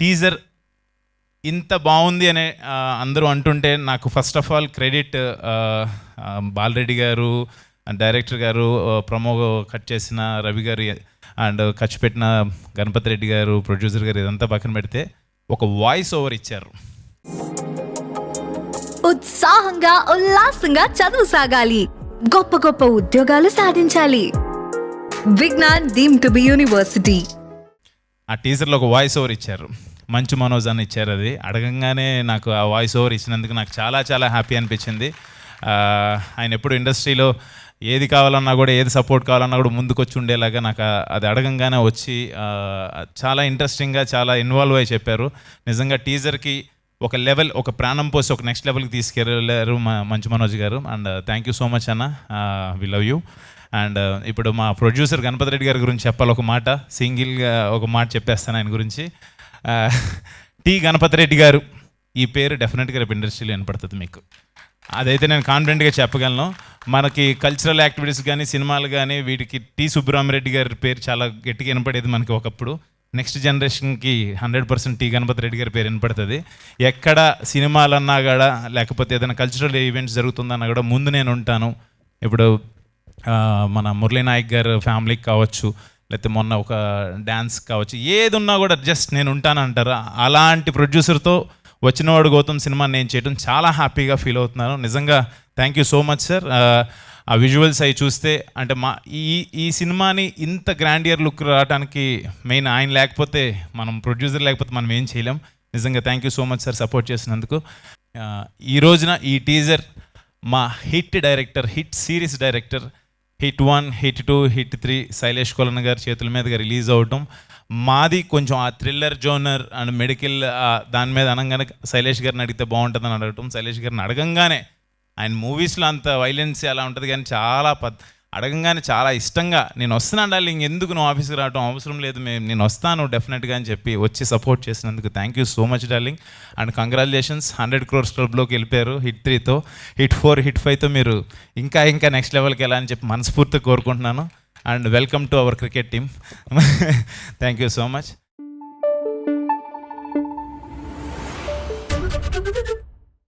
Teaser ఇంత బాగుంది అనే అందరూ అంటుంటే నాకు first of all credit Balareddy గారు డైరెక్టర్ గారు ప్రమో కట్ చేసిన రవి గారు అండ్ ఖర్చు పెట్టిన గణపతి రెడ్డి గారు ప్రొడ్యూసర్ గారు ఇదంతా పక్కన పెడితే ఒక వాయిస్ ఓవర్ ఇచ్చారు. ఉత్సాహంగా ఉల్లాసంగా చదువు సాగాలి. గొప్ప గొప్ప ఉద్యోగాలు సాధించాలి. Vignan deem to be university. ఆ టీజర్లో ఒక వాయిస్ ఓవర్ ఇచ్చారు. మంచు మనోజ్ అని ఇచ్చారు అది. అడగంగానే నాకు ఆ వాయిస్ ఓవర్ ఇచ్చినందుకు నాకు చాలా చాలా హ్యాపీ అనిపించింది. ఆయన ఎప్పుడు ఇండస్ట్రీలో ఏది కావాలన్నా కూడా ఏది సపోర్ట్ కావాలన్నా కూడా ముందుకు వచ్చి ఉండేలాగా నాకు అది అడగంగానే వచ్చి చాలా ఇంట్రెస్టింగ్గా చాలా ఇన్వాల్వ్ అయ్యి చెప్పారు. నిజంగా టీజర్కి ఒక లెవెల్ ఒక ప్రాణం పోసి ఒక నెక్స్ట్ లెవెల్కి తీసుకెళ్ళారు మంచు మనోజ్ గారు. And thank you so much అన్న. వి లవ్ యూ అండ్ ఇప్పుడు మా ప్రొడ్యూసర్ గణపతి రెడ్డి గారి గురించి చెప్పాలి ఒక మాట సింగిల్గా ఒక మాట చెప్పేస్తాను ఆయన గురించి. టి గణపతి రెడ్డి గారు ఈ పేరు డెఫినెట్గా రేపు ఇండస్ట్రీలో వినపడుతుంది మీకు. అదైతే నేను కాన్ఫిడెంట్గా చెప్పగలను. మనకి కల్చరల్ యాక్టివిటీస్ కానీ సినిమాలు కానీ వీటికి టి సుబ్బరామరెడ్డి గారి పేరు చాలా గట్టిగా వినపడేది మనకి ఒకప్పుడు. నెక్స్ట్ జనరేషన్కి hundred percent T Ganapathi Reddy గారి పేరు వినపడుతుంది. ఎక్కడ సినిమాలన్నా కూడా లేకపోతే ఏదైనా కల్చరల్ ఈవెంట్స్ జరుగుతుందన్నా కూడా ముందు నేను ఉంటాను. ఇప్పుడు మన మురళీనాయక్ గారు ఫ్యామిలీకి కావచ్చు లేకపోతే మొన్న ఒక డ్యాన్స్ కావచ్చు ఏది ఉన్నా కూడా జస్ట్ నేను ఉంటానంటారు అలాంటి ప్రొడ్యూసర్తో వచ్చినవాడు గౌతమ్ సినిమా నేను చేయడం చాలా హ్యాపీగా ఫీల్ అవుతున్నాను. నిజంగా thank you so much sir ఆ విజువల్స్ అవి చూస్తే అంటే మా ఈ ఈ సినిమాని ఇంత గ్రాండియర్ లుక్ రావడానికి మెయిన్ ఆయన లేకపోతే మనం ప్రొడ్యూసర్ లేకపోతే మనం ఏం చేయలేం. నిజంగా thank you so much sir support చేసినందుకు. ఈ రోజున ఈ టీజర్ మా hit director hit series director hit one hit two hit three Sailesh Kolanu గారి చేతుల మీదుగా రిలీజ్ అవటం. మాది కొంచెం ఆ థ్రిల్లర్ జోనర్ అండ్ మెడికల్ దాని మీద అనగానే శైలేష్ గారిని అడిగితే బాగుంటుందని అడగటం. శైలేష్ గారిని అడగంగానే ఆయన మూవీస్లో అంత వైలెన్స్ అలా ఉంటుంది కానీ చాలా పద్ అడగంగానే చాలా ఇష్టంగా నేను వస్తున్నాను డార్లింగ్ ఎందుకు నువ్వు ఆఫీస్కి రావడం అవసరం లేదు మేము నేను వస్తాను డెఫినెట్గా అని చెప్పి వచ్చి సపోర్ట్ చేసినందుకు thank you so much darling. And congratulations hundred crores క్లబ్లోకి వెళ్ళిపోయారు హిట్ త్రీతో. హిట్ ఫోర్ హిట్ ఫైవ్తో మీరు ఇంకా ఇంకా నెక్స్ట్ లెవెల్కి వెళ్ళాలని చెప్పి మనస్ఫూర్తిగా కోరుకుంటున్నాను. And welcome to our cricket team. Thank you so much.